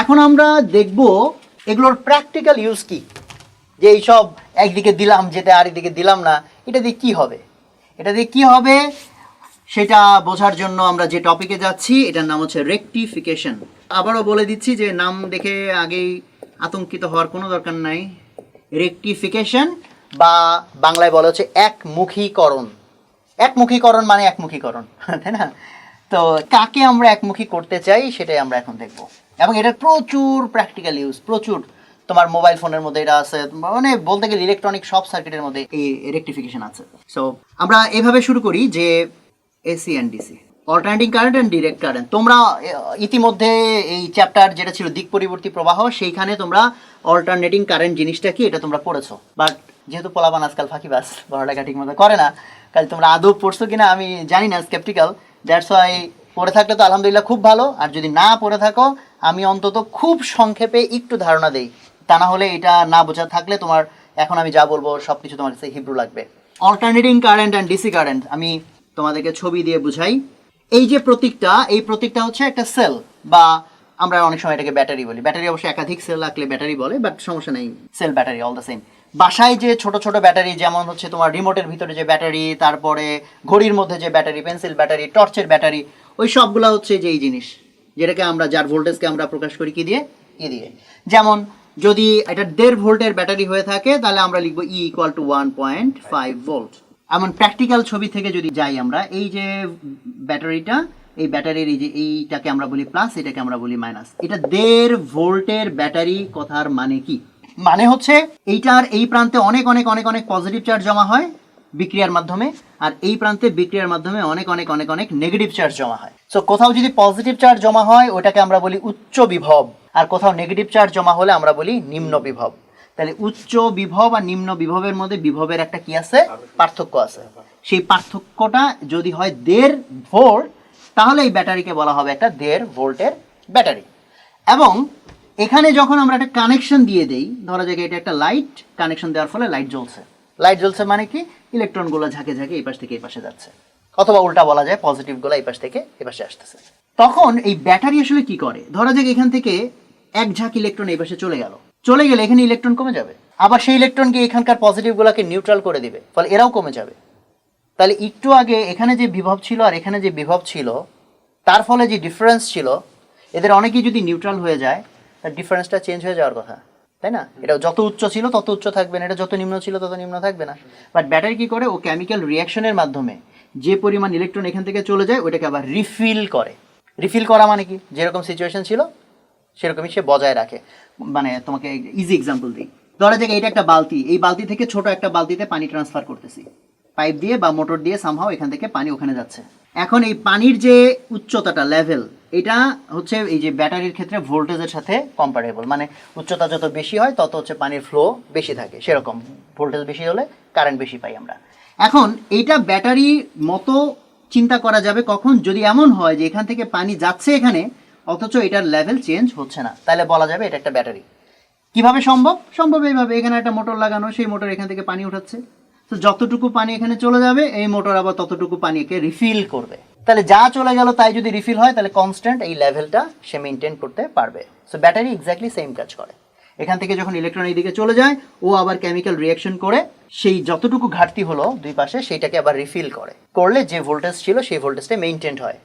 এখন আমরা দেখব এগুলোর প্র্যাকটিক্যাল ইউজ কি? যে এইসব একদিকে দিলাম, যেটা আরেকদিকে দিলাম না, এটা দিয়ে কি হবে? এটা দিয়ে কি হবে? সেটা বোঝার জন্য আমরা যে টপিকে যাচ্ছি, এটার নাম হচ্ছে রেকটিফিকেশন আবারও বলে দিচ্ছি যে নাম দেখে আগেই আতঙ্কিত হওয়ার কোনো দরকার নাই। রেকটিফিকেশন বা বাংলায় বলা হচ্ছে একমুখীকরণ। একমুখীকরণ মানে একমুখীকরণ, তাই না? তো কাকে আমরা একমুখী করতে চাই, সেটাই আমরা এখন দেখব। এবং এটার প্রচুর প্র্যাকটিক্যাল ইউজ প্রচুর। তোমার মোবাইল ফোনের মধ্যে এটা আছে মানে বলতে গেলে ইলেকট্রনিক সব সার্কিটের মধ্যে এই রেকটিফিকেশন আছে। সো আমরা এভাবে শুরু করি যে AC and DC alternating current and direct current তোমরা ইতিমধ্যে এই চ্যাপ্টার যেটা ছিল দিক পরিবর্তী প্রবাহ, সেইখানে তোমরা অল্টারনেটিং কারেন্ট জিনিসটা কি এটা তোমরা পড়েছো। বাট যেহেতু পোলাবান আজকাল ফাঁকিবাস পড়ালেখা ঠিক মতো করে না কাল তোমরা আদৌ পড়ছো কিনা আমি জানি না স্কেপটিক্যাল দ্যাটস ওয়াই পড়ে থাকলে তো আলহামদুলিল্লাহ খুব ভালো, আর যদি না পড়ে থাকো, আমি অন্তত খুব সংক্ষেপে একটু ধারণা দেই। তা না হলে এটা না বোঝা থাকলে তোমার, এখন আমি যা বলব সব কিছু তোমার কাছে হিব্রু লাগবে। Alternating current and DC current আমি তোমাদেরকে ছবি দিয়ে বুঝাই। এই যে প্রতীকটা, এই প্রতীকটা হচ্ছে একটা সেল বা আমরা অনেক সময় এটাকে ব্যাটারি বলি। ব্যাটারি অবশ্যই একাধিক সেল রাখলে ব্যাটারি বলে বাট সমস্যা নেই cell battery all the same বাসায় যে ছোট ছোট ব্যাটারি যেমন হচ্ছে তোমার রিমোটের ভিতরে যে ব্যাটারি তারপরে ঘড়ির মধ্যে যে ব্যাটারি পেন্সিল ব্যাটারি টর্চের ব্যাটারি ওই সবগুলো হচ্ছে যে এই জিনিস, যেটাকে আমরা, যার ভোল্টেজকে আমরা প্রকাশ করি কি দিয়ে? ই দিয়ে। যেমন, যদি এটা দেড় ভোল্টের ব্যাটারি হয়ে থাকে, তাহলে আমরা লিখব E equal to one point five volt এমন প্র্যাকটিক্যাল ছবি থেকে যদি যাই আমরা, এই যে ব্যাটারিটা, এই ব্যাটারির এই যে এইটাকে আমরা বলি প্লাস এটাকে আমরা বলি মাইনাস এটা দেড় ভোল্টের ব্যাটারি কথার মানে কি? মানে হচ্ছে, এইটার এই প্রান্তে অনেক অনেক অনেক অনেক পজিটিভ চার্জ জমা হয় বিক্রিয়ার মাধ্যমে, আর এই প্রান্তে বিক্রিয়ার মাধ্যমে অনেক অনেক অনেক অনেক নেগেটিভ চার্জ জমা হয়। সো কোথাও যদি পজিটিভ চার্জ জমা হয়, ওটাকে আমরা বলি উচ্চ বিভব, আর কোথাও নেগেটিভ চার্জ জমা হলে আমরা বলি নিম্ন বিভব। তাহলে উচ্চ বিভব আর নিম্ন বিভবের মধ্যে বিভবের একটা কি আছে? পার্থক্য আছে। সেই পার্থক্যটা যদি হয় দেড় ভোল্ট, তাহলে এই ব্যাটারিকে বলা হবে একটা দেড় ভোল্টের ব্যাটারি। এবং এখানে যখন আমরা একটা কানেকশন দিয়ে দেই, ধরা যাক এটা একটা লাইট কানেকশন দেওয়ার ফলে লাইট জ্বলছে। লাইট জ্বলছে মানে কি? ইলেকট্রনগুলো ঝাঁকে ঝাঁকে এই পাশ থেকে এই পাশে যাচ্ছে। অথবা উল্টা বলা যায় পজিটিভগুলো এই পাশ থেকে এই পাশে আসতেছে। তখন এই ব্যাটারি আসলে কি করে? ধরা যাক এখান থেকে এক ঝাঁক ইলেকট্রন এই পাশে চলে গেল। চলে গেলে এখানে ইলেকট্রন কমে যাবে। আবার সেই ইলেকট্রনকে এখানকার পজিটিভগুলোকে নিউট্রাল করে দিবে। ফলে এরাও কমে যাবে। তাহলে একটু আগে এখানে যে বিভব ছিল আর এখানে যে বিভব ছিল, তার ফলে যে ডিফারেন্স ছিল, এদের অনেকেই যদি নিউট্রাল হয়ে যায়, তার ডিফারেন্সটা চেঞ্জ হয়ে যাওয়ার কথা। তাই না? এটা যত উচ্চ ছিল, তত উচ্চ থাকবে না। এটা যত নিম্ন ছিল, তত নিম্ন থাকবে না। বাট ব্যাটারি কি করে? ও কেমিক্যাল রিয়াকশনের মাধ্যমে যে পরিমাণ ইলেকট্রন এখান থেকে চলে যায় ওটাকে আবার রিফিল করে। রিফিল করা মানে কি? যেরকম সিচুয়েশন ছিল, সেরকমই সে বজায় রাখে। মানে তোমাকে ইজি এক্সাম্পল দিই। ধরা যাক এটা একটা বালতি। এই বালতি থেকে ছোট একটা বালতিতে পানি ট্রান্সফার করতেছি। পাইপ দিয়ে বা মোটর দিয়ে সামহাও এখান থেকে পানি ওখানে যাচ্ছে। এখন এই পানির যে উচ্চতাটা লেভেল এটা হচ্ছে এই যে ব্যাটারির ক্ষেত্রে ভোল্টেজের সাথে কম্পারেবল মানে উচ্চতা যত বেশি হয়, তত হচ্ছে পানির ফ্লো বেশি থাকে। সেরকম ভোল্টেজ বেশি হলে কারেন্ট বেশি পাই আমরা। এখন এইটা ব্যাটারি মতো চিন্তা করা যাবে কখন? যদি এমন হয় যে এখান থেকে পানি যাচ্ছে এখানে, অথচ এটার লেভেল চেঞ্জ হচ্ছে না। তাহলে বলা যাবে এটা একটা ব্যাটারি। কীভাবে সম্ভব? সম্ভব এইভাবে। এখানে একটা মোটর লাগানো, সেই মোটর এখান থেকে পানি উঠাচ্ছে। তো যতটুকু পানি এখানে চলে যাবে, এই মোটর আবার ততটুকু পানিকে রিফিল করবে। তাহলে যা চলে গেল তাই যদি রিফিল হয়, তাহলে কনস্ট্যান্ট এই লেভেলটা সে মেনটেন করতে পারবে। সো ব্যাটারি এক্স্যাক্টলি সেম কাজ করে। এখান থেকে যখন ইলেকট্রন এই দিকে চলে যায়, ও আবার কেমিক্যাল রিয়াকশন করে, সেই যতটুকু ঘাটতি হলো দুই পাশে, সেইটাকে আবার রিফিল করে। করলে যে ভোল্টেজ ছিল, সেই ভোল্টেজটা মেনটেন হয়।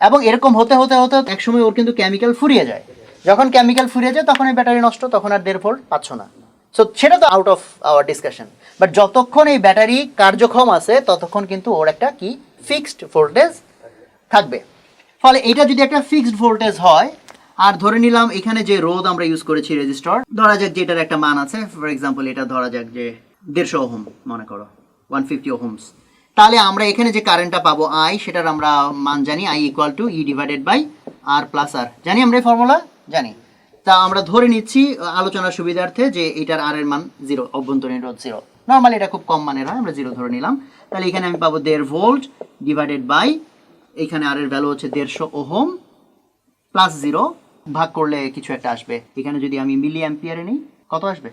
এবং এরকম হতে হতে হতে একসময় ওর কিন্তু কেমিক্যাল ফুরিয়ে যায়। যখন কেমিক্যাল ফুরিয়ে যায়, তখন এই ব্যাটারি নষ্ট, তখন আর দেড় ভোল্ট পাচ্ছ না। সো সেটা তো out of our discussion but যতক্ষণ এই ব্যাটারি কার্যক্ষম আছে, ততক্ষণ কিন্তু ওর একটা কি ফিক্সড ভোল্টেজ থাকবে। ফলে এটা যদি একটা ফিক্সড ভোল্টেজ হয়, আর ধরে নিলাম এখানে যে রোদ আমরা ইউজ করেছি রেজিস্টার, ধরা যাক যেটার একটা মান আছে ফর এক্সাম্পল এটা ধরা যাক যে দেড়শো ওহম, মনে করো ওয়ান ফিফটি ওহমস। তাহলে আমরা এখানে যে কারেন্টটা পাবো আই সেটার আমরা মান জানি I equal to E divided by R plus R জানি আমরা এই ফর্মুলা জানি। তা আমরা ধরে নিচ্ছি আলোচনার সুবিধার্থে যে এটার আর এর মান জিরো অভ্যন্তরীণ রোধ জিরো নর্মালি এটা খুব কম মানের হয়, আমরা জিরো ধরে নিলাম। তাহলে এখানে আমি পাবো দেড় ভোল্ট ডিভাইডেড বাই এখানে আর এর ভ্যালু হচ্ছে দেড়শো ওহম প্লাস জিরো ভাগ করলে কিছু একটা আসবে। এখানে যদি আমি মিলি অ্যাম্পিয়ারে নিই কত আসবে?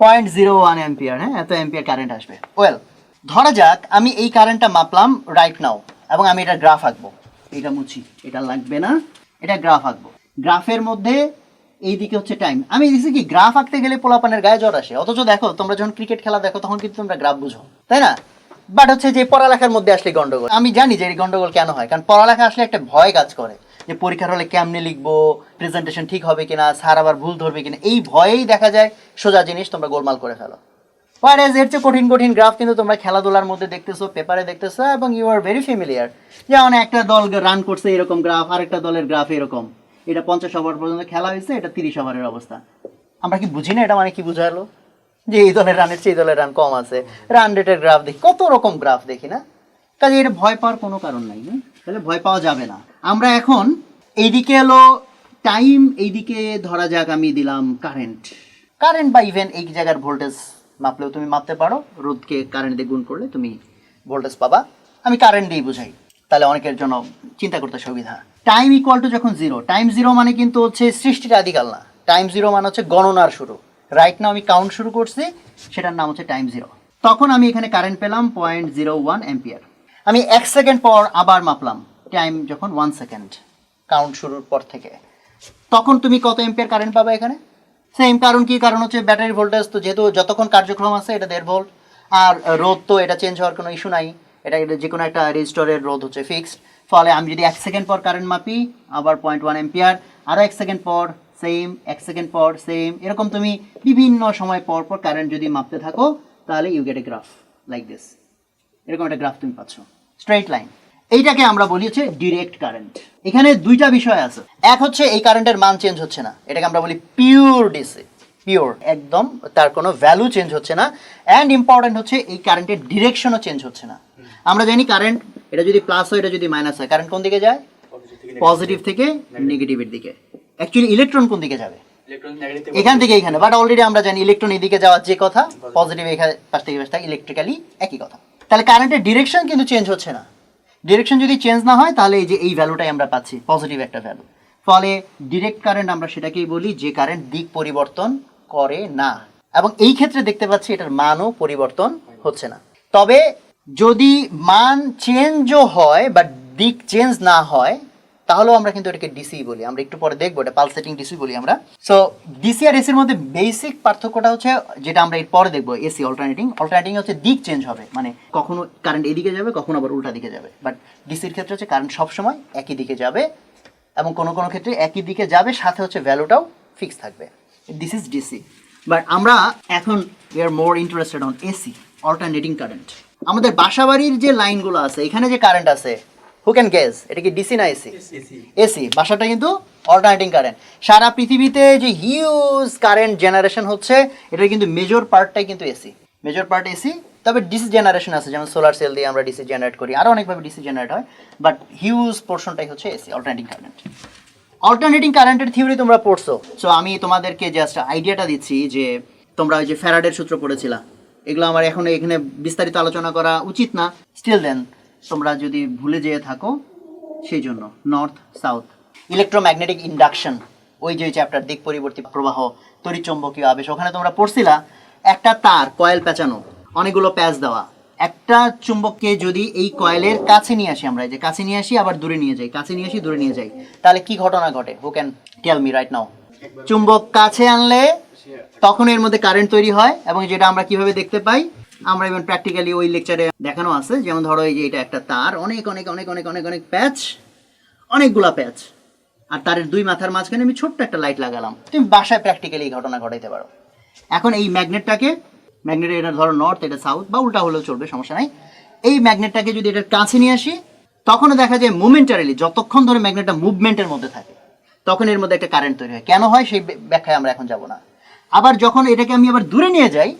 পয়েন্ট জিরো ওয়ান অ্যাম্পিয়ার হ্যাঁ? এত অ্যাম্পিয়ার কারেন্ট আসবে। ওয়েল ধরা যাক আমি এই কারেন্টটা মাপলাম রাইট নাও এবং আমি এটা গ্রাফ আঁকবো। এটা মুছি এটা লাগবে না এটা গ্রাফ আঁকবো। গ্রাফের মধ্যে এই দিকে হচ্ছে টাইম আমি দেখছি কি গ্রাফ আঁকতে গেলে পোলাপানের গায়ে জ্বর আসে। অথচ দেখো তোমরা যখন ক্রিকেট খেলা দেখো তখন কিন্তু তোমরা গ্রাফ বুঝো। তাই না? বাট হচ্ছে যে পড়ালেখার মধ্যে আসলে গন্ডগোল। আমি জানি যে এই গন্ডগোল কেন হয়, কারণ পড়ালেখা আসলে একটা ভয় কাজ করে, যে পরীক্ষার হলে কেমনে লিখব প্রেজেন্টেশন ঠিক হবে কিনা, স্যার আবার ভুল ধরবে কিনা, এই ভয়েই দেখা যায় সোজা জিনিস তোমরা গোলমাল করে ফেলো। হোয়াট এর চেয়ে কঠিন কঠিন গ্রাফ কিন্তু তোমরা খেলাধুলার মধ্যে দেখতেছো পেপারে দেখতেছো, এবং ইউ আর ভেরি ফেমিলিয়ার যেমন একটা দল রান করছে এরকম গ্রাফ আরেকটা দলের গ্রাফ এরকম। এটা পঞ্চাশ ওভার পর্যন্ত খেলা হয়েছে, এটা তিরিশ ওভারের অবস্থা। আমরা কি বুঝি না এটা মানে কি বুঝালো? যে এই দলের রানের এই দলের রান কম আছে। রান রেটের গ্রাফ দেখি, কত রকম গ্রাফ দেখি না? কাজে এটা ভয় পাওয়ার কোনো কারণ নাই? তাহলে ভয় পাওয়া যাবে না। আমরা এখন এইদিকে এলো টাইম এইদিকে ধরা যাক আমি দিলাম কারেন্ট কারেন্ট বা ইভেন এই জায়গার ভোল্টেজ মাপলেও তুমি মাপতে পারো। রোদকে কারেন্ট দিয়ে গুণ করলে তুমি ভোল্টেজ পাবা। আমি কারেন্ট দিয়েই বুঝাই। তাহলে অনেকের জন্য চিন্তা করতে সুবিধা। টাইম ইকুয়াল টু যখন জিরো টাইম জিরো মানে কিন্তু হচ্ছে সৃষ্টির আদিকাল না। টাইম জিরো মানে হচ্ছে গণনার শুরু। রাইট না আমি কাউন্ট শুরু করছি, সেটার নাম হচ্ছে টাইম জিরো তখন আমি এখানে কারেন্ট পেলাম পয়েন্ট জিরো ওয়ান এম্পিয়ার আমি এক সেকেন্ড পর আবার মাপলাম টাইম যখন ওয়ান সেকেন্ড কাউন্ট শুরুর পর থেকে। তখন তুমি কত এম্পিয়ার কারেন্ট পাবে এখানে? সেম কারণ কি? কারণ হচ্ছে ব্যাটারি ভোল্টেজ তো যেহেতু যতক্ষণ কার্যক্রম আছে এটা দেড় ভোল্ট আর রোদ তো এটা চেঞ্জ হওয়ার কোনো ইস্যু নাই। এটা যে কোনো একটা রেজিস্টরের রোদ হচ্ছে ফিক্সড ফলে আমি যদি এক সেকেন্ড পর কারেন্ট মাপি, আবার পয়েন্ট ওয়ান এম্পিয়ার আরও এক সেকেন্ড পর সেম এক সেকেন্ড পর সেম এরকম তুমি বিভিন্ন সময় পর পর কারেন্ট যদি মাপতে থাকো তাহলে you get a graph like this এরকম একটা গ্রাফ তুমি পাচ্ছ। স্ট্রেট লাইন এইটাকে আমরা বলি হচ্ছে ডিরেক্ট কারেন্ট এখানে দুইটা বিষয় আছে। এক হচ্ছে এই কারেন্টের মান চেঞ্জ হচ্ছে না। এটাকে আমরা বলি পিওর ডিসি পিওর একদম তার কোনো ভ্যালু চেঞ্জ হচ্ছে না। অ্যান্ড ইম্পর্টেন্ট হচ্ছে এই কারেন্টের ডিরেকশনও চেঞ্জ হচ্ছে না। আমরা জানি কারেন্ট এটা যদি প্লাস হয় এটা যদি মাইনাস হয় কারেন্ট কোন দিকে যায়? পজিটিভ থেকে নেগেটিভের দিকে। অ্যাকচুয়ালি ইলেকট্রন কোন দিকে যাবে? এখান থেকে এখানে। বাট অলরেডি আমরা জানি ইলেকট্রন এদিকে যাওয়ার যে কথা পজিটিভ এখানে পাশ থেকে পাশ ইলেকট্রিক্যালি একই কথা। তাহলে কারেন্টের ডিরেকশন কিন্তু চেঞ্জ হচ্ছে না। ডিরেকশন যদি চেঞ্জ না হয় তাহলে এই যে এই ভ্যালুটাই আমরা পাচ্ছি পজিটিভ একটা ভ্যালু ফলে ডিরেক্ট কারেন্ট আমরা সেটাকেই বলি যে কারেন্ট দিক পরিবর্তন করে না। এবং এই ক্ষেত্রে দেখতে পাচ্ছি এটার মানও পরিবর্তন হচ্ছে না। তবে যদি মান চেঞ্জও হয় বা দিক চেঞ্জ না হয় তাহলেও আমরা কিন্তু এটাকে ডিসি বলি। আমরা একটু পরে দেখব, এটা পালসেটিং ডিসি বলি আমরা। সো ডিসি আর এসির মধ্যে বেসিক পার্থক্যটা হচ্ছে, যেটা আমরা এর পরে দেখব এসি অল্টারনেটিং অল্টারনেটিং হচ্ছে দিক চেঞ্জ হবে মানে কখনো কারেন্ট এদিকে যাবে, কখনো আবার উল্টা দিকে যাবে। বাট ডিসির ক্ষেত্রে হচ্ছে কারেন্ট সবসময় একই দিকে যাবে, এবং কোনো কোনো ক্ষেত্রে একই দিকে যাবে, সাথে হচ্ছে ভ্যালুটাও ফিক্স থাকবে। দিস ইজ ডিসি বাট আমরা এখন we are more interested on AC alternating current আমাদের বাসাবাড়ির যে লাইনগুলো আছে, এখানে যে কারেন্ট আছে হু ক্যান গেস এটা কি ডিসি না এসি এসি বাসাটা কিন্তু অল্টারনেটিং কারেন্ট সারা পৃথিবীতে যে হিউজ কারেন্ট জেনারেশন হচ্ছে এটা কিন্তু মেজর পার্টটাই কিন্তু এসি মেজর পার্ট এসি তবে ডিসি জেনারেশন আছে যেমন সোলার সেল দিয়ে আমরা ডিসি জেনারেট করি আরও অনেকভাবে ডিসি জেনারেট হয় বাট হিউজ পোর্শনটাই হচ্ছে এসি অল্টারনেটিং কারেন্ট অল্টারনেটিং কারেন্টের থিওরি তোমরা পড়ছো সো আমি তোমাদেরকে জাস্ট আইডিয়াটা দিচ্ছি যে তোমরা ওই যে ফ্যারাডের সূত্র পড়েছিলা এগুলো আমার এখন এখানে বিস্তারিত আলোচনা করা উচিত না। স্টিল দেন তোমরা যদি ভুলে যেয়ে থাকো সেই জন্য নর্থ সাউথ ইলেকট্রোম্যাগনেটিক ইন্ডাকশন ওই যে চ্যাপ্টার দিক পরিবর্তী প্রবাহ তড়িৎচুম্বকীয় আবেশ ওখানে তোমরা পড়ছিলা একটা তার কয়েল পেঁচানো অনেকগুলো প্যাচ দেওয়া। একটা চুম্বককে যদি এই কয়েলের কাছে নিয়ে আসি আমরা এই যে কাছে নিয়ে আসি আবার দূরে নিয়ে যাই কাছে নিয়ে আসি দূরে নিয়ে যাই তাহলে কি ঘটনা ঘটে? Who can tell me right now চুম্বক কাছে আনলে তখন এর মধ্যে কারেন্ট তৈরি হয় এবং যেটা আমরা কীভাবে দেখতে পাই? আমরা ইভেন প্র্যাকটিক্যালি ওই লেকচারে দেখানো আছে। যেমন ধরো এই যে এটা একটা তার, অনেক অনেক অনেক অনেক অনেক অনেক প্যাচ অনেকগুলা প্যাচ আর তারের দুই মাথার মাঝখানে আমি ছোট্ট একটা লাইট লাগালাম। তুমি বাসায় প্র্যাকটিক্যালি এই ঘটনা ঘটাইতে পারো। এখন এই ম্যাগনেটটাকে ম্যাগনেট এটা ধরো নর্থ এটা সাউথ বা উল্টা হলেও চলবে, সমস্যা নাই। এই ম্যাগনেটটাকে যদি এটার কাছে নিয়ে আসি, তখনও দেখা যায় মোমেন্টারিলি যতক্ষণ ধরে ম্যাগনেটটা মুভমেন্টের মধ্যে থাকে, তখন এর মধ্যে একটা কারেন্ট তৈরি হয়। কেন হয়? সেই ব্যাখ্যায় আমরা এখন যাব না। আবার যখন এটাকে আমি আবার দূরে নিয়ে যাই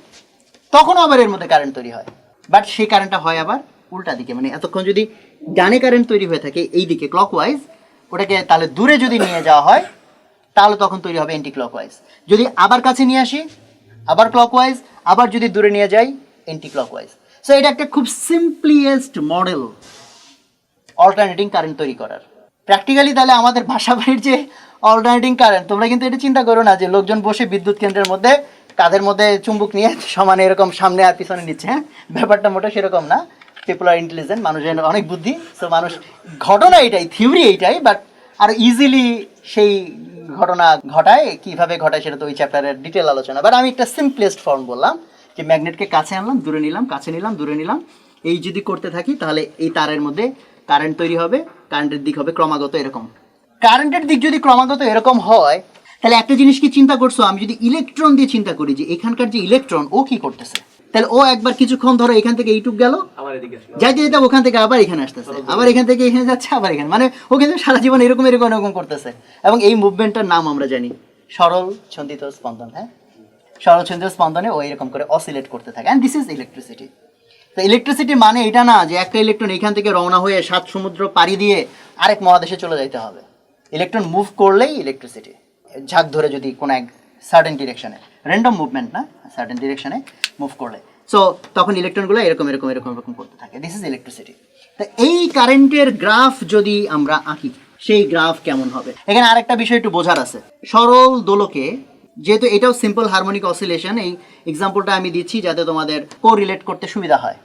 তখনও আবার এর মধ্যে কারেন্ট তৈরি হয়। বাট সেই কারেন্টটা হয় আবার উল্টা দিকে। মানে এতক্ষণ যদি ডানে কারেন্ট তৈরি হয়ে থাকে এই দিকে ক্লকওয়াইজ ওটাকে তাহলে দূরে যদি নিয়ে যাওয়া হয়, তাহলে তখন তৈরি হবে এন্টি ক্লকওয়াইজ যদি আবার কাছে নিয়ে আসি, আবার ক্লকওয়াইজ আবার যদি দূরে নিয়ে যাই এন্টি ক্লকওয়াইজ সো এটা একটা খুব সিম্পলিয়েস্ট মডেল অল্টারনেটিং কারেন্ট তৈরি করার। প্র্যাকটিক্যালি তাহলে আমাদের বাসা বাড়ির যে অল্টারনেটিং কারেন্ট তোমরা কিন্তু এটা চিন্তা করো না যে লোকজন বসে বিদ্যুৎ কেন্দ্রের মধ্যে কাঁধের মধ্যে চুম্বুক নিয়ে সমানে এরকম সামনে আর পিছনে নিচ্ছে হ্যাঁ? ব্যাপারটা মোটা সেরকম না। পিপুল আর ইন্টেলিজেন্ট মানুষের অনেক বুদ্ধি সো মানুষ, ঘটনা এটাই থিওরি এইটাই বাট আর ইজিলি সেই ঘটনা ঘটায়, কীভাবে ঘটায় সেটা তো ওই চ্যাপ্টারের ডিটেল আলোচনা। বাট আমি একটা সিম্পলেস্ট ফর্ম বললাম, যে ম্যাগনেটকে কাছে আনলাম, দূরে নিলাম, কাছে নিলাম, দূরে নিলাম। এই যদি করতে থাকি, তাহলে এই তারের মধ্যে কারেন্ট তৈরি হবে কারেন্টের দিক হবে ক্রমাগত এরকম। কারেন্টের দিক যদি ক্রমাগত এরকম হয় তাহলে একটা জিনিস কি চিন্তা করছ? আমি যদি ইলেকট্রন দিয়ে চিন্তা করি যে এখানকার যে ইলেকট্রন ও কি করতেছে? তাহলে ও একবার কিছুক্ষণ ধরো এখান থেকে এইটুক গেল যাইতে যেতে ওখান থেকে আবার এখানে আসতেছে। আবার এখান থেকে এখানে যাচ্ছে আবার এখানে। মানে ও কিন্তু সারা জীবন এরকম এরকম এরকম করতেছে। এবং এই মুভমেন্টটার নাম আমরা জানি। সরল ছন্দিত স্পন্দন হ্যাঁ? সরল ছন্দিত স্পন্দনে ও এরকম করে অসিলেট করতে থাকে। অ্যান্ড দিস ইজ ইলেকট্রিসিটি তো ইলেকট্রিসিটি মানে এটা না যে একটা ইলেকট্রন এখান থেকে রওনা হয়ে সাত সমুদ্র পাড়ি দিয়ে আরেক মহাদেশে চলে যাইতে হবে। ইলেকট্রন মুভ করলেই ইলেকট্রিসিটি ঝাঁক ধরে যদি কোনো এক সার্টেন ডিরেকশনে র্যান্ডম মুভমেন্ট না সার্টেন ডিরেকশনে মুভ করলে। সো তখন ইলেকট্রনগুলো এরকম এরকম এরকম এরকম করতে থাকে। দিস ইজ ইলেকট্রিসিটি তো এই কারেন্টের গ্রাফ যদি আমরা আঁকি, সেই গ্রাফ কেমন হবে? এখানে আরেকটা বিষয় একটু বোঝার আছে। সরল দোলকে, যেহেতু এটাও সিম্পল হারমোনিক অসিলেশন এই এক্সাম্পলটা আমি দিচ্ছি যাতে তোমাদের কো রিলেট করতে সুবিধা হয়।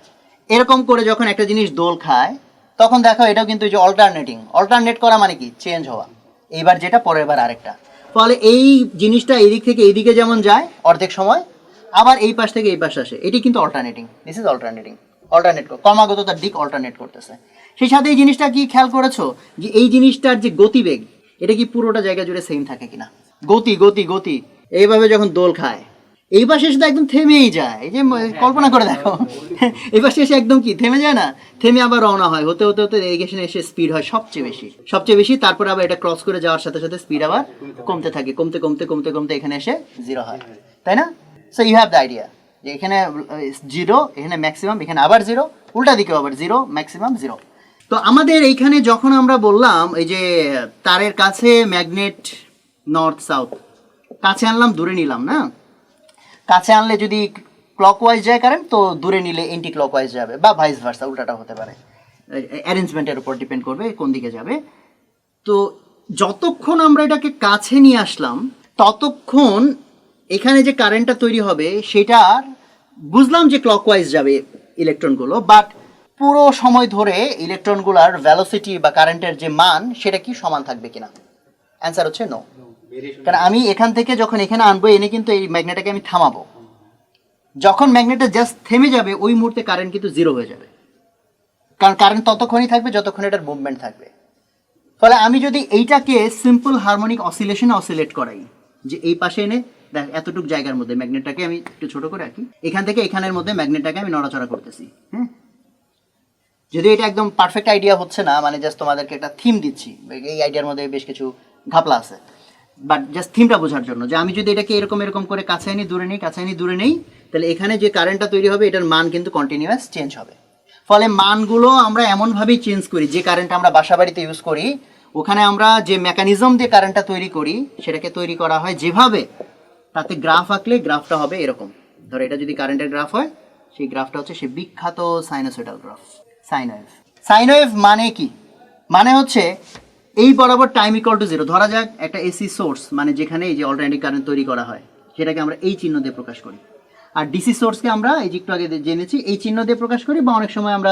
এরকম করে যখন একটা জিনিস দোল খায়, তখন দেখো এটাও কিন্তু যে অল্টারনেটিং অল্টারনেট করা মানে কি? চেঞ্জ হওয়া। এইবার যেটা, পরের বার আরেকটা। ফলে এই জিনিসটা এই দিক থেকে এইদিকে যেমন যায় অর্ধেক সময়, আবার এই পাশ থেকে এই পাশে আসে। এটি কিন্তু alternating this is alternating alternate ক্রমাগত তার দিক অল্টারনেট করতেছে। সেই সাথে এই জিনিসটা কি খেয়াল করেছ? যে এই জিনিসটার যে গতিবেগ, এটা কি পুরোটা জায়গা জুড়ে সেম থাকে কিনা? গতি গতি গতি। এইভাবে যখন দোল খায় এই পাশে এসে তো একদম থেমেই যায়। এই যে কল্পনা করে দেখো। এই পাশে এসে একদম কি থেমে যায় না? থেমে আবার রওনা হয়। হতে হতে হতে এগেশনে এসে স্পিড হয় সবচেয়ে বেশি। সবচেয়ে বেশি তারপর আবার এটা ক্রস করে যাওয়ার সাথে সাথে স্পিড আবার কমতে থাকে। কমতে কমতে কমতে কমতে এখানে এসে জিরো হয়। তাই না? So you have the idea যে এখানে জিরো এখানে ম্যাক্সিমাম এখানে আবার জিরো উল্টা দিকেও আবার জিরো ম্যাক্সিমাম জিরো তো আমাদের এইখানে যখন আমরা বললাম এই যে তারের কাছে ম্যাগনেট নর্থ সাউথ কাছে আনলাম দূরে নিলাম না? কাছে আনলে যদি ক্লকওয়াইজ যায় কারেন্ট তো দূরে নিলে এন্টি ক্লকওয়াইজ যাবে, বা ভাইস ভার্সা উল্টাটা হতে পারে। অ্যারেঞ্জমেন্টের উপর ডিপেন্ড করবে কোন দিকে যাবে। তো যতক্ষণ আমরা এটাকে কাছে নিয়ে আসলাম, ততক্ষণ এখানে যে কারেন্টটা তৈরি হবে সেটার বুঝলাম যে ক্লকওয়াইজ যাবে ইলেকট্রনগুলো বাট পুরো সময় ধরে ইলেকট্রনগুলোর ভ্যালোসিটি বা কারেন্টের যে মান, সেটা কি সমান থাকবে কিনা? অ্যান্সার হচ্ছে নো কারণ আমি এখান থেকে যখন এখানে আনব, এনে কিন্তু এই ম্যাগনেটটাকে আমি থামাবো। যখন ম্যাগনেটটা জাস্ট থেমে যাবে, ওই মুহূর্তে কারেন্ট কিন্তু জিরো হয়ে যাবে। কারণ কারেন্ট ততক্ষণই থাকবে, যতক্ষণ এটার মুভমেন্ট থাকবে। ফলে আমি যদি এইটাকে সিম্পল হারমোনিক অসিলেশনে অসিলেট করাই, যে এই পাশে এনে, দেখ, এতটুকু জায়গার মধ্যে ম্যাগনেটটাকে আমি একটু ছোট করে রাখি, এখান থেকে এখানের মধ্যে ম্যাগনেটটাকে আমি নড়াচড়া করতেছি হ্যাঁ? যদি এটা একদম পারফেক্ট আইডিয়া হচ্ছে না মানে জাস্ট তোমাদেরকে একটা থিম দিচ্ছি, এই আইডিয়ার মধ্যে বেশ কিছু ঘাপলা আছে। বাট জাস্ট থিমটা বোঝার জন্য যে আমি যদি এটাকে এরকম এরকম করে কাছে আনি, দূরে নেই, কাছে আনি, দূরে নেই, তাহলে এখানে যে কারেন্টটা তৈরি হবে, এটার মান কিন্তু কন্টিনিউয়াস চেঞ্জ হবে। ফলে মানগুলো আমরা এমনভাবেই চেঞ্জ করি, যে কারেন্টটা আমরা বাসা বাড়িতে ইউজ করি, ওখানে আমরা যে মেকানিজম দিয়ে কারেন্টটা তৈরি করি, সেটাকে তৈরি করা হয় যেভাবে, তাতে গ্রাফ আঁকলে গ্রাফটা হবে এরকম। ধরো এটা যদি কারেন্টের গ্রাফ হয়, সেই গ্রাফটা হচ্ছে সেই বিখ্যাত sinusoidal graph sine wave sine wave মানে কি? মানে হচ্ছে এই বরাবর টাইম ইকুয়াল টু জিরো ধরা যাক একটা এসি সোর্স মানে যেখানে এই যে অল্টারনেটিভ কারেন্ট তৈরি করা হয়, সেটাকে আমরা এই চিহ্ন দিয়ে প্রকাশ করি। আর ডিসি সোর্সকে আমরা এই যে একটু আগে জেনেছি, এই চিহ্ন দিয়ে প্রকাশ করি বা অনেক সময় আমরা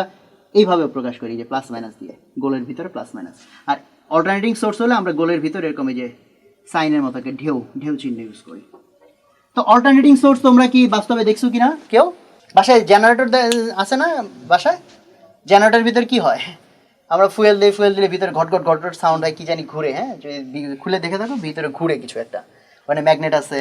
এইভাবে প্রকাশ করি যে প্লাস মাইনাস দিয়ে, গোলের ভিতরে প্লাস মাইনাস আর অল্টারনেটিং সোর্স হলে আমরা গোলের ভিতরে এরকম এই যে সাইনের মতো একটা ঢেউ ঢেউ চিহ্ন ইউজ করি। তো অল্টারনেটিং সোর্স তোমরা কি বাস্তবে দেখছ কিনা? কেউ? বাসায় জেনারেটর আছে না বাসায়? জেনারেটর ভিতর কি হয়? আমরা ফুয়েল দিই, ফুয়েল দিলে ভিতরে ঘট ঘট ঘট সাউন্ড হয়, কি জানি ঘুরে হ্যাঁ? খুলে দেখে থাকো, ভিতরে ঘুরে কিছু একটা। মানে ম্যাগনেট আছে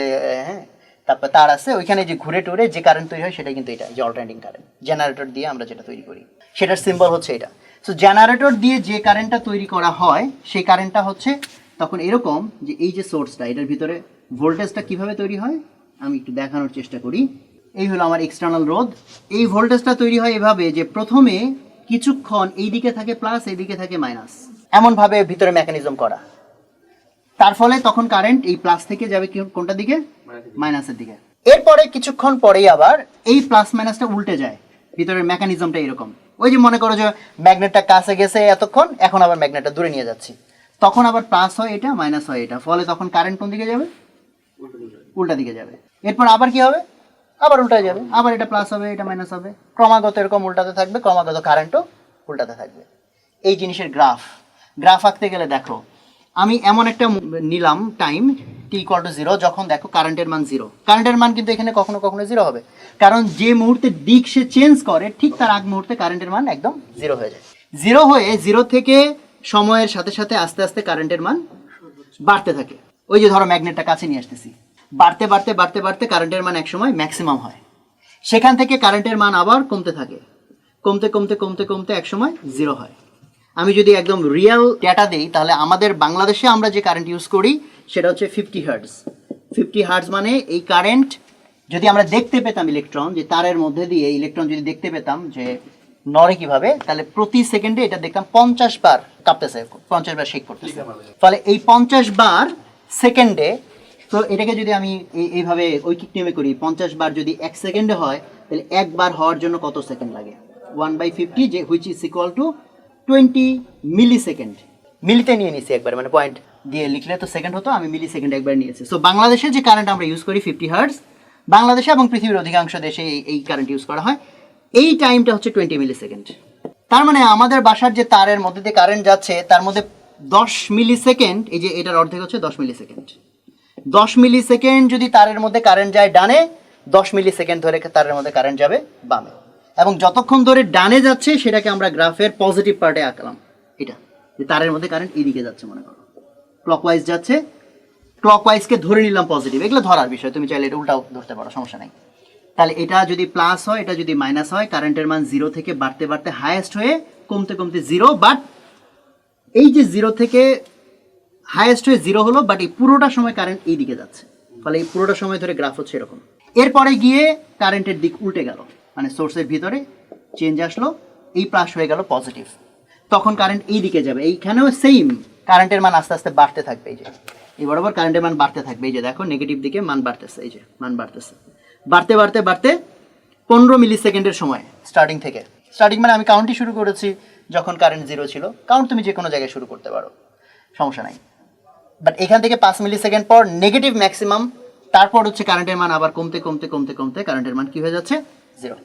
হ্যাঁ? তারপর তার আছে, ওইখানে যে ঘুরে টুরে যে কারেন্ট তৈরি হয় সেটা কিন্তু এটা, যে অল্টারনেটিং কারেন্ট জেনারেটর দিয়ে আমরা যেটা তৈরি করি। সেটার সিম্বল হচ্ছে এটা। সো জেনারেটর দিয়ে যে কারেন্টটা তৈরি করা হয়, সেই কারেন্টটা হচ্ছে তখন এরকম যে এই যে সোর্সটা এটার ভিতরে ভোল্টেজটা কীভাবে তৈরি হয়? আমি একটু দেখানোর চেষ্টা করি। এই হলো আমার এক্সটার্নাল রোধ। এই ভোল্টেজটা তৈরি হয় এভাবে যে প্রথমে কিছুক্ষণ এই দিকে থাকে প্লাস এই দিকে থাকে মাইনাস এমনভাবে ভিতরে মেকানিজম করা। তার ফলে তখন কারেন্ট এই প্লাস থেকে যাবে কোনটা দিকে? মাইনাসের দিকে। এরপরে কিছুক্ষণ পরেই আবার এই প্লাস মাইনাসটা উল্টে যায়। ভিতরের মেকানিজমটা এরকম। ওই যে মনে করো যে ম্যাগনেটটা কাছে গেছে এতক্ষণ, এখন আবার ম্যাগনেটটা দূরে নিয়ে যাচ্ছি। তখন আবার প্লাস হয় এটা মাইনাস হয় এটা। ফলে তখন কারেন্ট কোন দিকে যাবে। উল্টা দিকে যাবে। এরপর আবার কি হবে? আবার উল্টা যাবে। আবার এটা প্লাস হবে, এটা মাইনাস হবে। ক্রমাগত এরকম উল্টাতে থাকবে, ক্রমাগত কারেন্টও উল্টাতে থাকবে। এই জিনিসের গ্রাফ গ্রাফ আঁকতে গেলে দেখো, আমি এমন একটা নিলাম time T equal to zero যখন দেখো কারেন্টের মান জিরো কারেন্টের মান কিন্তু এখানে কখনো কখনো জিরো হবে। কারণ যে মুহূর্তে দিক সে চেঞ্জ করে, ঠিক তার আগ মুহূর্তে কারেন্টের মান একদম জিরো হয়ে যায়। জিরো হয়ে জিরো থেকে সময়ের সাথে সাথে আস্তে আস্তে কারেন্টের মান বাড়তে থাকে। ওই যে ধরো ম্যাগনেটটা কাছে নিয়ে আসতেছি। বাড়তে বাড়তে বাড়তে বাড়তে কারেন্টের মান একসময় ম্যাক্সিমাম হয়। সেখান থেকে কারেন্টের মান আবার কমতে থাকে। কমতে কমতে কমতে কমতে একসময় জিরো হয়। আমি যদি একদম রিয়েল ডেটা দিই তাহলে আমাদের বাংলাদেশে আমরা যে কারেন্ট ইউজ করি সেটা হচ্ছে ফিফটি হার্টস ফিফটি হার্টস মানে এই কারেন্ট যদি আমরা দেখতে পেতাম ইলেকট্রন যে তারের মধ্যে দিয়ে ইলেকট্রন যদি দেখতে পেতাম যে নড়ে কীভাবে তাহলে প্রতি সেকেন্ডে এটা দেখতাম পঞ্চাশ বার কাঁপতেছে পঞ্চাশ বার শেক করতেছে। ফলে এই পঞ্চাশ বার সেকেন্ডে তো এটাকে যদি আমি এই- এইভাবে ঐকিক নিয়মে করি, পঞ্চাশ বার যদি এক সেকেন্ডে হয়, তাহলে একবার হওয়ার জন্য কত সেকেন্ড লাগে? ওয়ান বাই ফিফটি যে which is equal to twenty millisecond মিলিতে নিয়ে নিছি একবার মানে পয়েন্ট দিয়ে লিখলে তো সেকেন্ড হতো, আমি মিলি সেকেন্ড একবার নিয়েছি। সো বাংলাদেশে যে কারেন্ট আমরা ইউজ করি ফিফটি হার্টস বাংলাদেশে এবং পৃথিবীর অধিকাংশ দেশে এই কারেন্ট ইউজ করা হয়। এই টাইমটা হচ্ছে টোয়েন্টি মিলি সেকেন্ড তার মানে আমাদের বাসার যে তারের মধ্যে দিয়ে কারেন্ট যাচ্ছে, তার মধ্যে দশ মিলি সেকেন্ড এই যে এটার অর্ধেক হচ্ছে দশ মিলি সেকেন্ড দশ মিলি সেকেন্ড যদি তারের মধ্যে কারেন্ট যায় ডানে, দশ মিলি সেকেন্ড ধরে তারের মধ্যে কারেন্ট যাবে বামে। এবং যতক্ষণ ধরে ডানে যাচ্ছে, সেটাকে আমরা গ্রাফের পজিটিভ পার্টে আঁকলাম। এটা, যে তারের মধ্যে কারেন্ট এইদিকে যাচ্ছে, মনে করো। ক্লকওয়াইজ যাচ্ছে ক্লকওয়াইজকে ধরে নিলাম পজিটিভ এগুলো ধরার বিষয়, তুমি চাইলে এটা উল্টাও ধরতে পারো, সমস্যা নেই। তাহলে এটা যদি প্লাস হয়, এটা যদি মাইনাস হয় কারেন্টের মান জিরো থেকে বাড়তে বাড়তে হায়েস্ট হয়ে কমতে কমতে জিরো বাট এই যে জিরো থেকে হায়েস্ট হয়ে জিরো হলো বাট এই পুরোটা সময় কারেন্ট এই দিকে যাচ্ছে। ফলে এই পুরোটা সময় ধরে গ্রাফ হচ্ছে এরকম। এরপরে গিয়ে কারেন্টের দিক উল্টে গেল। মানে সোর্সের ভিতরে চেঞ্জ আসলো, এই প্লাস হয়ে গেল পজিটিভ তখন কারেন্ট এই দিকে যাবে। এইখানেও সেম কারেন্টের মান আস্তে আস্তে বাড়তে থাকবে এই যে। এই বরাবর কারেন্টের মান বাড়তে থাকবে। এই যে দেখো নেগেটিভ দিকে মান বাড়তেছে, এই যে, মান বাড়তেছে। বাড়তে বাড়তে বাড়তে পনেরো মিলি সেকেন্ডের সময় স্টার্টিং থেকে। স্টার্টিং মানে আমি কাউন্টই শুরু করেছি যখন কারেন্ট জিরো ছিল। কাউন্ট তুমি যে কোনো জায়গায় শুরু করতে পারো। সমস্যা নাই। বাট এখান থেকে পাঁচ মিলি সেকেন্ড পর নেগেটিভ ম্যাক্সিমাম তারপর হচ্ছে কারেন্টের মান আবার কমতে কমতে কমতে কমতে কারেন্টের মান কি হয়ে যাচ্ছে? জিরো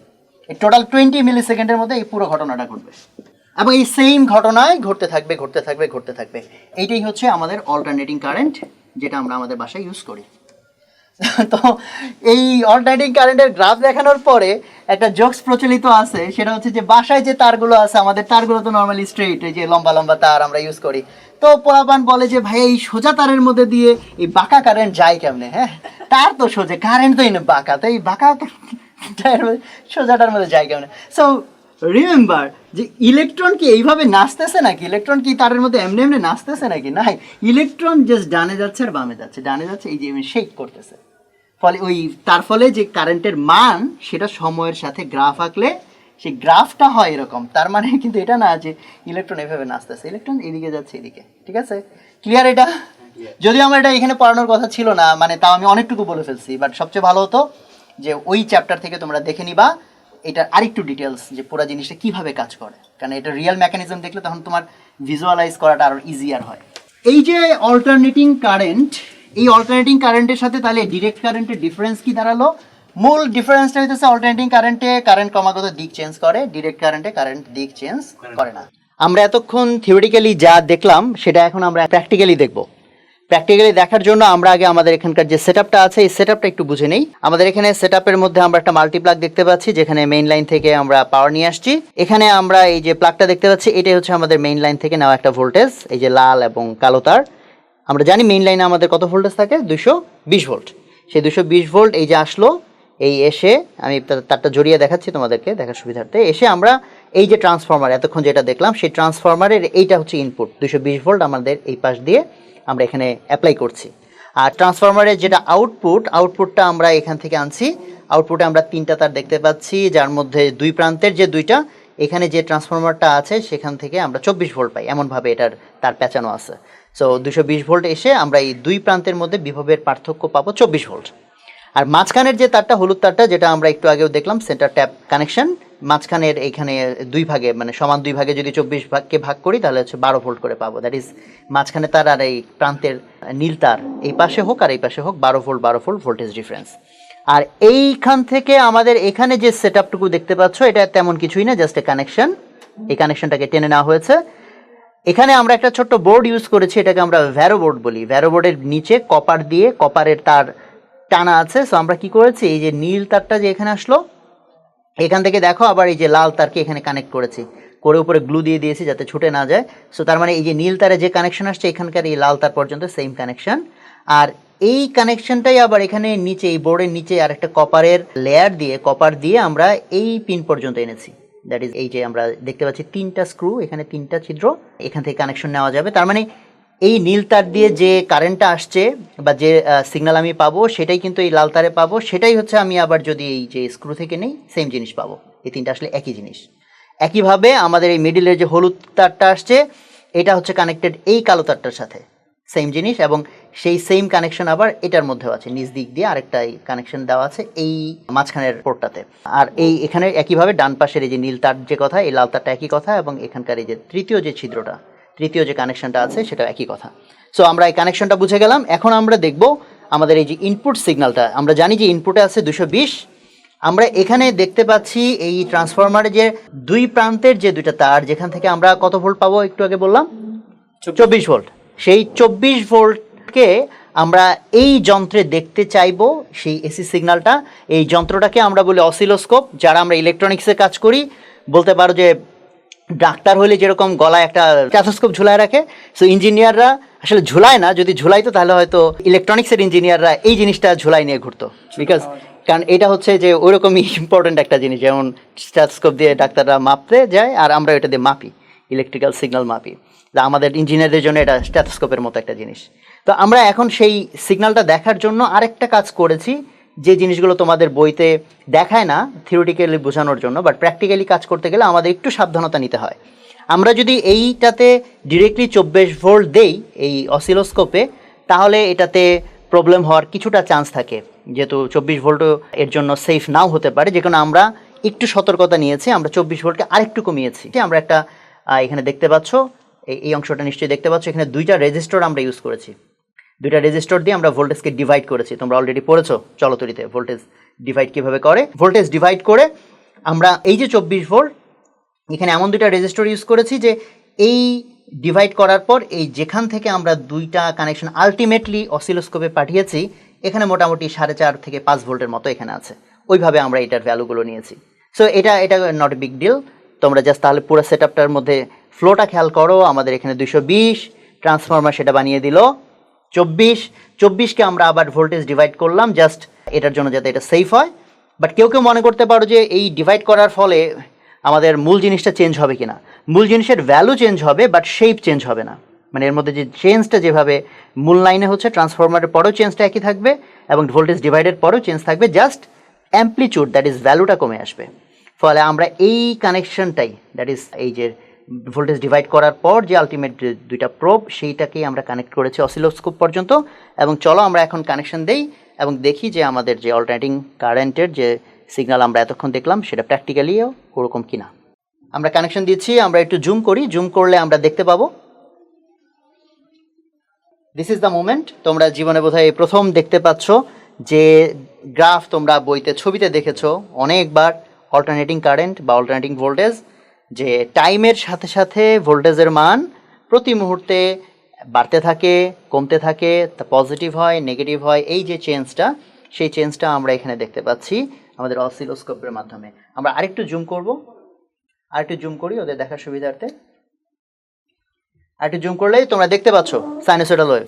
এই টোটাল টোয়েন্টি মিলি সেকেন্ডের মধ্যে এই পুরো ঘটনাটা ঘটবে। এবং এই সেম ঘটনায় ঘটতে থাকবে ঘটতে থাকবে ঘটতে থাকবে। এইটাই হচ্ছে আমাদের অল্টারনেটিং কারেন্ট যেটা আমরা আমাদের বাসায় ইউজ করি। তো এই অল্টারনেটিং কারেন্টের গ্রাফ দেখানোর পরে একটা জোকস প্রচলিত আছে, সেটা হচ্ছে যে বাসায় যে তারগুলো আছে, আমাদের তারগুলো তো নর্মালি স্ট্রেট এই যে লম্বা লম্বা তার আমরা ইউজ করি। তো পোলাপান বলে যে, ভাই, এই সোজা তারের মধ্যে দিয়ে এই বাঁকা কারেন্ট যায় কেমনে হ্যাঁ? তার তো সোজা কারেন্ট তো এই না বাঁকা তো এই বাঁকা সোজাটার মধ্যে যায় কেমনে? সো রিমেম্বার যে ইলেকট্রন কি এইভাবে নাচতেছে নাকি? ইলেকট্রন কি তারের মধ্যে এমনি এমনি নাচতেছে নাকি? নাই ইলেকট্রন জাস্ট ডানে যাচ্ছে আর বামে যাচ্ছে। ডানে যাচ্ছে, এই যে শেক করতেছে। ফলে ওই, তার ফলে যে কারেন্টের মান, সেটা সময়ের সাথে গ্রাফ আঁকলে সেই গ্রাফটা হয় এরকম। তার মানে কিন্তু এটা না যে ইলেকট্রন এভাবে নাচতেছে। ইলেকট্রন এদিকে যাচ্ছে এদিকে। ঠিক আছে? ক্লিয়ার এটা? যদিও আমার এটা এখানে পড়ানোর কথা ছিল না মানে তাও আমি অনেকটুকু বলে ফেলছি। বাট সবচেয়ে ভালো হতো যে ওই চ্যাপ্টার থেকে তোমরা দেখে নিবা এটার আরেকটু ডিটেলস যে পুরো জিনিসটা কীভাবে কাজ করে। কারণ এটা রিয়েল মেকানিজম দেখলে তখন তোমার ভিজুয়ালাইজ করাটা আরও ইজিয়ার হয়। এই যে অল্টারনেটিং কারেন্ট এই অল্টারনেটিং কারেন্টের সাথে তাহলে ডিরেক্ট কারেন্টের ডিফারেন্স কি দাঁড়াল? মূল ডিফারেন্সটা হইতেছে অল্টারনেটিং কারেন্টে কারেন্ট ক্রমাগত দিক চেঞ্জ করে ডিরেক্ট কারেন্টে কারেন্ট দিক চেঞ্জ করে না। আমরা এতক্ষণ থিওরিটিক্যালি যা দেখলাম, সেটা এখন আমরা প্র্যাকটিক্যালি দেখব। প্র্যাকটিক্যালি দেখার জন্য আমরা আগে আমাদের এখানকার যে সেটআপটা আছে, এই সেটআপটা একটু বুঝে নেই। আমাদের এখানে সেটআপের মধ্যে আমরা একটা মাল্টিপ্লাগ দেখতে পাচ্ছি, যেখানে মেইন লাইন থেকে আমরা পাওয়ার নিয়ে আসছি। এখানে আমরা এই যে প্লাগটা দেখতে পাচ্ছি, এটাই হচ্ছে আমাদের মেইন লাইন থেকে নেওয়া একটা ভোল্টেজ এই যে লাল এবং কালো তার। আমরা জানি মেইন লাইনে আমাদের কত ভোল্টেজ থাকে? দুশো বিশ ভোল্ট সেই দুশো বিশ ভোল্ট এই যে আসলো এই এসে আমি তারটা জড়িয়ে দেখাচ্ছি তোমাদেরকে দেখার সুবিধার্থে। এসে আমরা এই যে ট্রান্সফরমার এতক্ষণ যেটা দেখলাম, সেই ট্রান্সফরমারের এইটা হচ্ছে ইনপুট দুশো বিশ ভোল্ট আমাদের এই পাশ দিয়ে আমরা এখানে অ্যাপ্লাই করছি। আর ট্রান্সফরমারের যেটা আউটপুট আউটপুটটা আমরা এখান থেকে আনছি। আউটপুটে আমরা তিনটা তার দেখতে পাচ্ছি, যার মধ্যে দুই প্রান্তের যে দুইটা, এখানে যে ট্রান্সফরমারটা আছে, সেখান থেকে আমরা চব্বিশ ভোল্ট পাই। এমনভাবে এটার তার পেঁচানো আছে। সো দুশো বিশ ভোল্ট এসে আমরা এই দুই প্রান্তের মধ্যে বিভবের পার্থক্য পাবো চব্বিশ ভোল্ট আর মাঝখানের যে তারটা, হলুদ তারটা, যেটা আমরা একটু আগেও দেখলাম সেন্টার ট্যাপ কানেকশন মাঝখানের এইখানে দুই ভাগে মানে সমান দুই ভাগে যদি চব্বিশ ভাগকে ভাগ করি, তাহলে হচ্ছে বারো ভোল্ট করে পাবো। দ্যাট ইজ মাঝখানে তার আর এই প্রান্তের নীল তার, এই পাশে হোক আর এই পাশে হোক, বারো ভোল্ট বারো ভোল্ট ভোল্টেজ ডিফারেন্স আর এইখান থেকে আমাদের এখানে যে সেট আপটুকু দেখতে পাচ্ছ, এটা তেমন কিছুই না জাস্ট এ কানেকশন এই কানেকশনটাকে টেনে নেওয়া হয়েছে। এখানে আমরা একটা ছোট্ট বোর্ড ইউজ করেছি, এটাকে আমরা ভ্যারো বোর্ড বলি। ভ্যারো বোর্ডের নিচে কপার দিয়ে কপারের তার টানা আছে সো আমরা কি করেছি? এই যে নীল তারটা যে এখানে আসলো, এখান থেকে দেখো আবার এই যে লাল তারকে এখানে কানেক্ট করেছি। করে উপরে গ্লু দিয়ে দিয়েছি যাতে ছুটে না যায়। সো তার মানে এই যে নীল তারে যে কানেকশন আসছে, এখানকার এই লাল তার পর্যন্ত সেম কানেকশন আর এই কানেকশনটাই আবার এখানে নিচে, এই বোর্ডের নিচে আর একটা কপারের লেয়ার দিয়ে কপার দিয়ে আমরা এই পিন পর্যন্ত এনেছি। দ্যাট ইজ এই যে আমরা দেখতে পাচ্ছি তিনটা স্ক্রু এখানে তিনটা ছিদ্র, এখান থেকে কানেকশন নেওয়া যাবে। তার মানে এই নীল তার দিয়ে যে কারেন্টটা আসছে বা যে সিগন্যাল আমি পাবো, সেটাই কিন্তু এই লাল তারে পাবো। সেটাই হচ্ছে আমি আবার যদি এই যে স্ক্রু থেকে নেই সেম জিনিস পাবো। এই তিনটা আসলে একই জিনিস। একইভাবে আমাদের এই মিডিলের যে হলুদ তারটা আসছে, এটা হচ্ছে কানেক্টেড এই কালো তারটার সাথে। সেম জিনিস এবং সেই সেম কানেকশন আবার এটার মধ্যেও আছে। নিচ দিক দিয়ে আরেকটা কানেকশন দেওয়া আছে এই মাঝখানের পোর্টটাতে। আর এই এখানে একইভাবে ডান পাশের এই যে নীল তার যে কথা, এই লাল তারটা একই কথা এবং এখানকার এই যে তৃতীয় যে ছিদ্রটা তৃতীয় যে কানেকশনটা আছে সেটা একই কথা। সো আমরা এই কানেকশনটা বুঝে গেলাম। এখন আমরা দেখব আমাদের এই যে ইনপুট সিগন্যালটা আমরা জানি যে ইনপুটে আছে দুশো বিশ। আমরা এখানে দেখতে পাচ্ছি এই ট্রান্সফরমারের যে দুই প্রান্তের যে দুইটা তার যেখান থেকে আমরা কত ভোল্ট পাবো একটু আগে বললাম? চব্বিশ। ভোল্ট সেই চব্বিশ ভোল্টকে আমরা এই যন্ত্রে দেখতে চাইব সেই এসি সিগন্যালটা এই যন্ত্রটাকে আমরা বলি অসিলোস্কোপ যারা আমরা ইলেকট্রনিক্সে কাজ করি। বলতে পারো যে ডাক্তার হলে যেরকম গলায় একটা স্ট্যাথোস্কোপ ঝুলায় রাখে সো ইঞ্জিনিয়াররা আসলে ঝুলায় না, যদি ঝুলাইতো তাহলে হয়তো ইলেকট্রনিক্সের ইঞ্জিনিয়াররা এই জিনিসটা ঝুলাই নিয়ে ঘুরতো। বিকজ কারণ এটা হচ্ছে যে ওইরকমই ইম্পর্ট্যান্ট একটা জিনিস, যেমন স্ট্যাথোস্কোপ দিয়ে ডাক্তাররা মাপতে যায় আর আমরা এটা দিয়ে মাপি ইলেকট্রিক্যাল সিগন্যাল মাপি। আমাদের ইঞ্জিনিয়ারদের জন্য এটা স্ট্যাথোস্কোপের মতো একটা জিনিস। তো আমরা এখন সেই সিগন্যালটা দেখার জন্য আরেকটা কাজ করেছি যে জিনিসগুলো তোমাদের বইতে দেখায় না থিওরিটিক্যালি বোঝানোর জন্য বাট প্র্যাকটিক্যালি কাজ করতে গেলে আমাদের একটু সাবধানতা নিতে হয়। আমরা যদি এইটাতে ডিরেক্টলি চব্বিশ ভোল্ট দেই, এই অসিলোস্কোপে, তাহলে এটাতে প্রবলেম হওয়ার কিছুটা চান্স থাকে। যেহেতু চব্বিশ ভোল্টও এর জন্য সেফ নাও হতে পারে, যে কারণে আমরা একটু সতর্কতা নিয়েছি, আমরা চব্বিশ ভোল্টকে আরেকটু কমিয়েছি। আমরা একটা এখানে দেখতে পাচ্ছ, এই অংশটা নিশ্চয়ই দেখতে পাচ্ছ, এখানে দুইটা রেজিস্টার আমরা ইউজ করেছি। দুইটা রেজিস্টর দিয়ে আমরা ভোল্টেজকে ডিভাইড করেছি। তোমরা অলরেডি পড়েছো? চলতরিতে ভোল্টেজ ডিভাইড কীভাবে করে? ভোল্টেজ ডিভাইড করে আমরা এই যে চব্বিশ ভোল্ট, এখানে এমন দুইটা রেজিস্টার ইউজ করেছি যে এই ডিভাইড করার পর এই যেখান থেকে আমরা দুইটা কানেকশন আলটিমেটলি অসিলোস্কোপে পাঠিয়েছি, এখানে মোটামুটি সাড়ে চার থেকে পাঁচ ভোল্টের মতো এখানে আছে। ওইভাবে আমরা এটার ভ্যালুগুলো নিয়েছি। সো এটা এটা নট বিগ ডিল তোমরা জাস্ট তাহলে পুরো সেট মধ্যে ফ্লোটা খেয়াল করো। আমাদের এখানে দুশো বিশ ট্রান্সফরমার সেটা বানিয়ে দিল। চব্বিশ, চব্বিশকে আমরা আবার ভোল্টেজ ডিভাইড করলাম জাস্ট এটার জন্য যাতে এটা সেফ হয়। বাট কেউ কেউ মনে করতে পারো যে এই ডিভাইড করার ফলে আমাদের মূল জিনিসটা চেঞ্জ হবে কিনা। মূল জিনিসের ভ্যালু চেঞ্জ হবে বাট শেপ চেঞ্জ হবে না। মানে এর মধ্যে যে চেঞ্জটা যেভাবে মূল লাইনে হচ্ছে ট্রান্সফরমারের পরেও চেঞ্জটা একই থাকবে, এবং ভোল্টেজ ডিভাইডের পরেও চেঞ্জ থাকবে জাস্ট অ্যাম্পলিচিউড দ্যাট ইজ ভ্যালুটা কমে আসবে। ফলে আমরা এই কানেকশনটাই দ্যাট ইজ এই যে ভোল্টেজ ডিভাইড করার পর যে আলটিমেট দুইটা প্রোব সেইটাকেই আমরা কানেক্ট করেছি অসিলোস্কোপ পর্যন্ত। এবং চলো আমরা এখন কানেকশন দেই এবং দেখি যে আমাদের যে অল্টারনেটিং কারেন্টের যে সিগনাল আমরা এতক্ষণ দেখলাম, সেটা প্র্যাকটিক্যালিও ওরকম কিনা। আমরা কানেকশন দিচ্ছি, আমরা একটু জুম করি। জুম করলে আমরা দেখতে পাবো। দিস ইজ দ্য মোমেন্ট তোমরা জীবনে বোধহয় প্রথম দেখতে পাচ্ছ যে গ্রাফ তোমরা বইতে, ছবিতে দেখেছ অনেকবার অল্টারনেটিং কারেন্ট বা অল্টারনেটিং ভোল্টেজ যে টাইমের সাথে সাথে ভোল্টেজের মান প্রতি মুহূর্তে বাড়তে থাকে, কমতে থাকে, তা পজিটিভ হয়, নেগেটিভ হয়, এই যে চেঞ্জটা, সেই চেঞ্জটা আমরা এখানে দেখতে পাচ্ছি আমাদের অসিলোস্কোপের মাধ্যমে। আমরা আরেকটু জুম করব, আরেকটু জুম করি ওদের দেখার সুবিধার্থে। আরেকটু জুম করলেই তোমরা দেখতে পাচ্ছ সাইনোসোডাল ওয়েভ।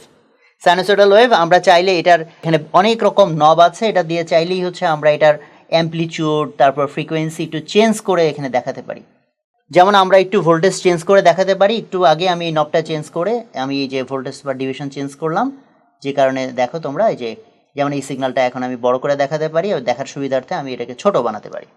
সাইনোসোডাল ওয়েভ আমরা চাইলে এটার এখানে অনেক রকম নব আছে, এটা দিয়ে চাইলেই হচ্ছে আমরা এটার অ্যাম্পলিচিউড তারপর ফ্রিকোয়েন্সি একটু চেঞ্জ করে এখানে দেখাতে পারি। যেমন আমরা একটু ভোল্টেজ চেঞ্জ করে দেখাতে পারি, একটু আগে আমি এই নবটা চেঞ্জ করে আমি এই যে ভোল্টেজ বা ডিভিশন চেঞ্জ করলাম, যে কারণে দেখো তোমরা এই যে, যেমন এই সিগন্যালটা এখন আমি বড় করে দেখাতে পারি আর দেখার সুবিধার্থে আমি এটাকে ছোট বানাতে পারি।